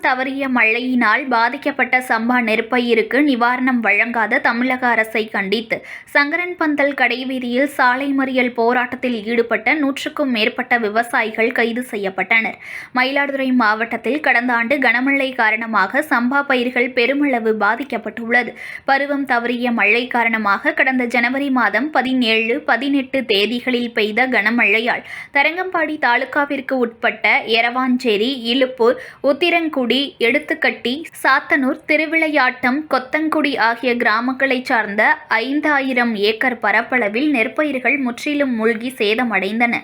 தவறிய மழையினால் பாதிக்கப்பட்ட சம்பா நெற்பயிருக்கு நிவாரணம் வழங்காத தமிழக அரசை கண்டித்து சங்கரன் பந்தல் கடைவீதியில் சாலை மறியல் போராட்டத்தில் ஈடுபட்ட நூற்றுக்கும் மேற்பட்ட விவசாயிகள் கைது செய்யப்பட்டனர். மயிலாடுதுறை மாவட்டத்தில் கடந்த ஆண்டு கனமழை காரணமாக சம்பா பயிர்கள் பெருமளவு பாதிக்கப்பட்டுள்ளது. பருவம் தவறிய மழை காரணமாக கடந்த ஜனவரி மாதம் பதினேழு பதினெட்டு தேதிகளில் பெய்த கனமழையால் தரங்கம்பாடி தாலுகாவிற்கு உட்பட்ட எரவாஞ்சேரி இழுப்பூர் உத்திரங்குடி எடுத்துக்கட்டி சாத்தனூர் திருவிளையாட்டம் கொத்தங்குடி ஆகிய கிராமங்களைச் சார்ந்த ஐந்தாயிரம் ஏக்கர் பரப்பளவில் நெற்பயிர்கள் முற்றிலும் மூழ்கி சேதமடைந்தன.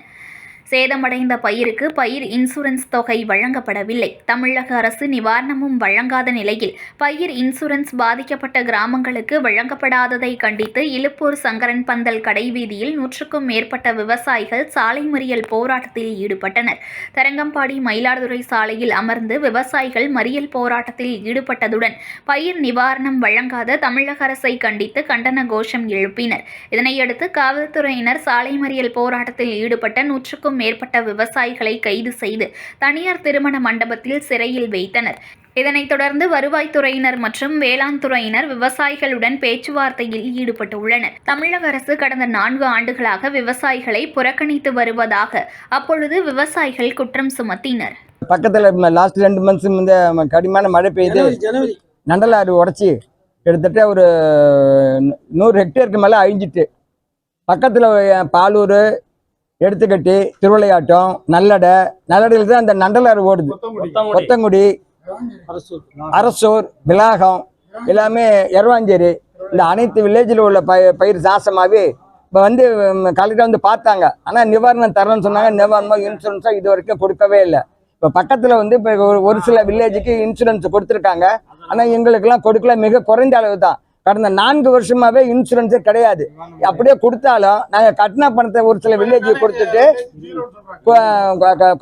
சேதமடைந்த பயிருக்கு பயிர் இன்சூரன்ஸ் தொகை வழங்கப்படவில்லை. தமிழக அரசு நிவாரணமும் வழங்காத நிலையில் பயிர் இன்சூரன்ஸ் பாதிக்கப்பட்ட கிராமங்களுக்கு வழங்கப்படாததை கண்டித்து இலுப்பூர் சங்கரன் பந்தல் கடைவீதியில் நூற்றுக்கும் மேற்பட்ட விவசாயிகள் சாலை மறியல் போராட்டத்தில் ஈடுபட்டனர். தரங்கம்பாடி மயிலாடுதுறை சாலையில் அமர்ந்து விவசாயிகள் மறியல் போராட்டத்தில் ஈடுபட்டதுடன் பயிர் நிவாரணம் வழங்காத தமிழக அரசை கண்டித்து கண்டன கோஷம் எழுப்பினர். இதனையடுத்து காவல்துறையினர் சாலை மறியல் போராட்டத்தில் ஈடுபட்ட நூற்றுக்கும் மேற்பட்ட விவசாயிகளை கைது செய்து தனியார் திருமண மண்டபத்தில் சிறையில் வைத்தனர். இதனைத் தொடர்ந்து வருவாய்த்துறையினர் மற்றும் வேளாண் துறையினர் விவசாயிகளுடன் பேச்சுவார்த்தையில் ஈடுபட்டுள்ளனர். தமிழக அரசு கடந்த நான்கு ஆண்டுகளாக விவசாயிகளை புறக்கணித்து வருவதாக அப்பொழுது விவசாயிகள் குற்றம் சுமத்தினர். பக்கத்தில் லாஸ்ட் ரெண்டு மந்த்ஸ் இந்த கடுமையான மழை ஜனவரி நண்டலாறு உடச்சி கிட்டத்தட்ட ஒரு நூறு ஹெக்டேருக்கு மேலே அழிஞ்சிட்டு. பக்கத்தில் பாலூர் எடுத்துக்கட்டி திருவிளையாட்டம் நல்லடை நல்லடையில் தான் அந்த நண்டலாறு ஓடுது. கொத்தங்குடி. அரசு அரசூர் விலாகம் எல்லாமே எரவாஞ்சேரி. இந்த அனைத்து வில்லேஜில் உள்ள பய பயிர் நாசமாகி இப்போ வந்து கலெக்டர் வந்து பார்த்தாங்க. ஆனால் நிவாரணம் தரணும்னு சொன்னாங்க. நிவாரணமோ இன்சூரன்ஸோ இது வரைக்கும் கொடுக்கவே இல்லை. இப்போ பக்கத்தில் வந்து இப்போ ஒரு- ஒரு சில வில்லேஜுக்கு இன்சூரன்ஸ் கொடுத்துருக்காங்க. ஆனால் எங்களுக்கெல்லாம் கொடுக்கல. மிக குறைந்த அளவு தான் கடந்த நான்கு வருஷமாவே இன்சூரன்ஸே கிடையாது. அப்படியே கொடுத்தாலும் நாங்கள் கட்டின பணத்தை ஒரு சில வில்லேஜுக்கு கொடுத்துட்டு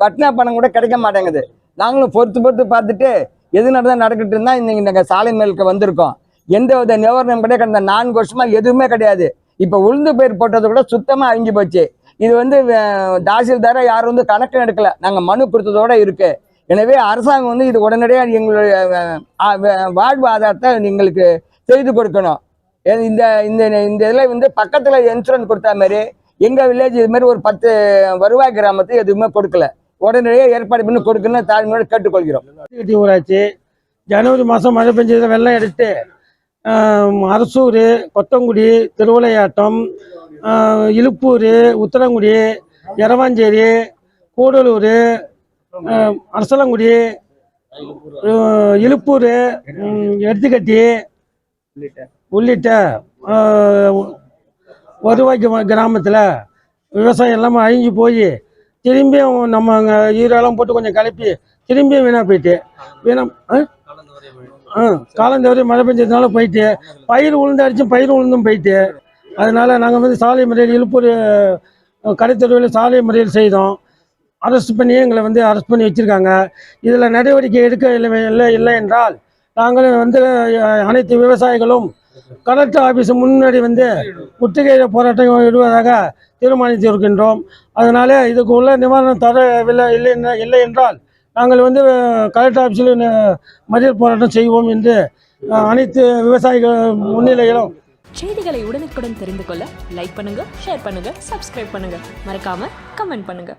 கட்டின பணம் கூட கிடைக்க மாட்டேங்குது. நாங்களும் பொறுத்து பொறுத்து பார்த்துட்டு எது நடந்தால் நடக்கிட்டு இருந்தால் இன்னைக்கு நாங்கள் சாலை மேலுக்கு வந்திருக்கோம். எந்த வித நிவாரணம் கிடையாது கடந்த நான்கு வருஷமா எதுவுமே கிடையாது. இப்போ உளுந்து பயிர் போட்டது கூட சுத்தமாக அழிஞ்சு போச்சு. இது வந்து அஹ், தாசில்தாரா யாரும் வந்து கணக்கு எடுக்கல. நாங்கள் மனு கொடுத்ததோட இருக்கு. எனவே அரசாங்கம் வந்து இது உடனடியாக எங்களுடைய வாழ்வாதாரத்தை வாழ்வு ஆதாரத்தை எங்களுக்கு செய்து கொடுக்கணும் ஏ- இந்த இந்த இந்த இதில் வந்து பக்கத்தில் இன்சூரன்ஸ் கொடுத்தா மாதிரி எங்கள் வில்லேஜ் இது மாதிரி ஒரு பத்து வருவாய் கிராமத்துக்கு எதுவுமே கொடுக்கல. உடனடியாக ஏற்பாடு பண்ணி கொடுக்கணும்னு தாழ்மையோடு கேட்டுக்கொள்கிறோம். ஊராட்சி ஜனவரி மாதம் மழை பெஞ்சதில் வெள்ளம் எடுத்து அரசூர் கொத்தங்குடி திருவிளையாட்டம் இழுப்பூர் இலுப்பூர் உத்தரங்குடி எரவாஞ்சேரி கூடலூர் அரசலங்குடி இழுப்பூர் இலுப்பூர் எடுத்துக்கட்டி உள்ளிட்ட. வருவாய் கிராமத்தில் விவசாயம் எல்லாமே அழிஞ்சு போய் திரும்பியும் நம்ம அங்கே ஈரெல்லாம் போட்டு கொஞ்சம் கலப்பி திரும்பியும் வீணாக போயிட்டு. வீணா ஆ? காலம் தவறி மழை பெஞ்சதுனால போயிட்டு பயிர் உளுந்து அடிச்சும் பயிர் உளுந்தும் போயிட்டு. அதனால நாங்கள் வந்து சாலை முறையில் இழுப்பூர் கடைத்தெருவில் சாலை முறையில் செய்தோம். அரெஸ்ட் பண்ணி எங்களை வந்து அரெஸ்ட் பண்ணி வச்சுருக்காங்க. இதில் நடவடிக்கை எடுக்க இல்லை இல்லை இல்லை என்றால் நாங்கள் வந்து அனைத்து விவசாயிகளும் கலெக்டர் ஆஃபீஸ் முன்னாடி வந்து முற்றுகை போராட்டம் விடுவதாக தீர்மானித்து இருக்கின்றோம் அதனால் இதுக்கு உள்ள நிவாரணம் தரவில்லை இல்லை இல்லை என்றால் நாங்கள் வந்து கலெக்டர் ஆஃபீஸில் மறியல் போராட்டம் செய்வோம் என்று அனைத்து விவசாயிகள் முன்னிலையிலும் செய்திகளை உடனுக்குடன் தெரிந்து கொள்ள லைக் பண்ணுங்க ஷேர் பண்ணுங்க சப்ஸ்கிரைப் பண்ணுங்க. மறக்காம கமெண்ட் பண்ணுங்க.